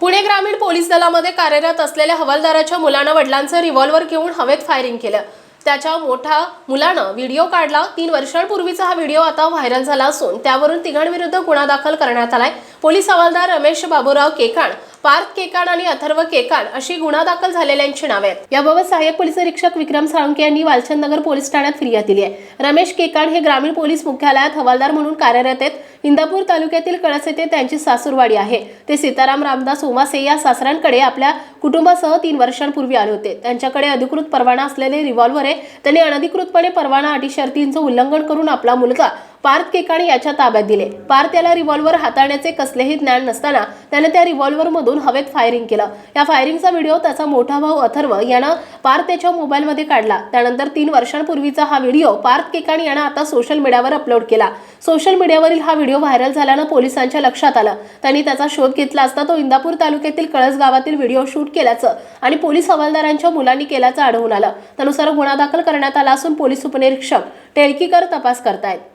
पुणे ग्रामीण पोलीस दलामध्ये कार्यरत असलेल्या हवालदाराच्या मुलानं वडिलांचं रिव्हॉल्वर घेऊन हवेत फायरिंग केलं. त्याच्या मोठ्या मुलानं व्हिडिओ काढला. तीन वर्षांपूर्वीचा हा व्हिडिओ आता व्हायरल झाला असून त्यावरून तिघांविरुद्ध गुन्हा दाखल करण्यात आलाय. पोलीस हवालदार रमेश बाबूराव केकाण पार्थ केकाण आणि अथर्व केकाण अशी गुन्हा दाखल झालेल्यांची नावे आहेत. याबाबत सहाय्यक पोलीस निरीक्षक विक्रम साळुंके यांनी वालचंद नगर पोलीस ठाण्यात फिर्याद दिली आहे. रमेश केकाण हे ग्रामीण पोलीस मुख्यालयात हवालदार म्हणून कार्यरत आहेत. इंदापूर तालुक्यातील कळस येथे त्यांची सासूरवाडी आहे. ते सीताराम रामदास उमासे या सासऱ्यांकडे आपल्या कुटुंबासह तीन वर्षांपूर्वी आले होते. त्यांच्याकडे अधिकृत परवाना असलेले रिव्हॉल्वर आहे त्यांनी अनधिकृतपणे परवाना अटी शर्तींचं उल्लंघन करून आपला मुलगा पार्थ केकाणी याच्या ताब्यात दिले. पार्थ याला रिव्हॉल्वर हाताळण्याचे कसलेही ज्ञान नसताना त्याने त्या रिव्हॉल्वरमधून हवेत फायरिंग केलं. या फायरिंगचा व्हिडिओ त्याचा मोठा भाऊ अथर्व यानं पार्थ त्याच्या मोबाईलमध्ये काढला. त्यानंतर तीन वर्षांपूर्वीचा हा व्हिडिओ पार्थ केकाणी यानं आता सोशल मीडियावर अपलोड केला. सोशल मीडियावरील हा व्हिडिओ व्हायरल झाल्यानं पोलिसांच्या लक्षात आलं. त्यांनी त्याचा शोध घेतला असता तो इंदापूर तालुक्यातील कळस गावातील व्हिडिओ शूट केल्याचं आणि पोलीस हवालदारांच्या मुलांनी केल्याचं आढळून आलं. त्यानुसार गुन्हा दाखल करण्यात आला असून पोलीस उपनिरीक्षक टेळकीकर तपास करतायत.